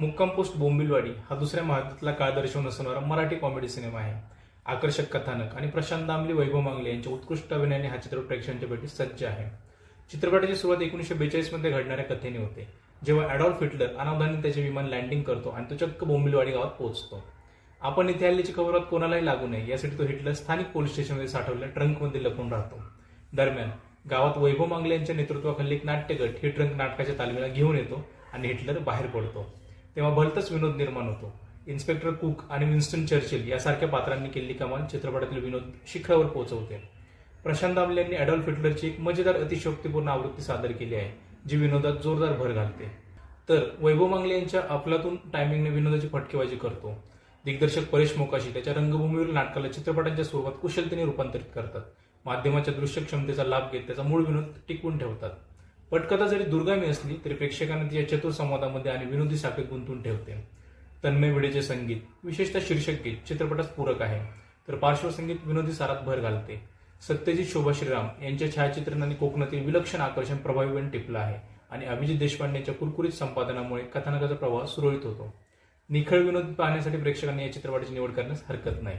मुक्काम पोस्ट बोंबिलवाडी हा दुसऱ्या महायुद्धातला काळ दर्शवून असणारा मराठी कॉमेडी सिनेमा आहे. आकर्षक कथानक आणि प्रशांत दामले वैभव मांगले यांच्या उत्कृष्ट अभिनयाने हा चित्रपट प्रेक्षकांच्या भेटीत सज्ज आहे. चित्रपटाची सुरुवात एकोणीसशे बेचाळीसमध्ये घडणाऱ्या कथेने होते जेव्हा अॅडॉल्फ हिटलर अनावधानाने त्याचे विमान लँडिंग करतो आणि तो चक्क बोंबिलवाडी गावात पोहोचतो. आपण इथे हल्ल्याची खबरात कोणालाही लागू नये यासाठी तो हिटलर स्थानिक पोलीस स्टेशनमध्ये साठवलेल्या ट्रंकमध्ये लपून राहतो. दरम्यान गावात वैभव मांगले यांच्या नेतृत्वाखाली एक नाट्यगट हे ट्रंक नाटकाच्या तालमीला घेऊन येतो आणि हिटलर बाहेर पडतो. तेव्हा भलतच विनोद निर्माण होतो. इन्स्पेक्टर कुक आणि विन्स्टन चर्चिल यासारख्या पात्रांनी केलेली कमाल चित्रपटातील विनोद शिखरावर पोहोचवते. प्रशांत दामले यांनी अडॉल्फ हिटलरची एक मजेदार अतिशयोक्तीपूर्ण आवृत्ती सादर केली आहे जी विनोदात जोरदार भर घालते. तर वैभव मांगले यांच्या अफलातून टायमिंगने विनोदाची फटकेबाजी करतो. दिग्दर्शक परेश मोकाशी त्याच्या रंगभूमीवरील नाटकाला चित्रपटांच्या स्वरूपात कुशलतेने रूपांतरित करतात. माध्यमाच्या दृश्य क्षमतेचा लाभ घेत त्याचा मूळ विनोद टिकवून ठेवतात. पटकथा जरी दुर्गामी असली तरी प्रेक्षकांना तिच्या चतुर संवादामध्ये आणि विनोदी साखळीत गुंतवून ठेवते. तन्मय विडेचे संगीत विशेषतः शीर्षक गीत चित्रपटास पूरक आहे. तर पार्श्वसंगीत विनोदी सारात भर घालते. सत्यजित शोभा श्रीराम यांच्या छायाचित्रणाने कोकणातील विलक्षण आकर्षण प्रभावीपणे टिपलं आहे आणि अभिजित देशपांडेच्या कुरकुरीत संपादनामुळे कथानकाचा प्रवाह सुरळीत होतो. निखळ विनोद पाहण्यासाठी प्रेक्षकांनी या चित्रपटाची निवड करण्यास हरकत नाही.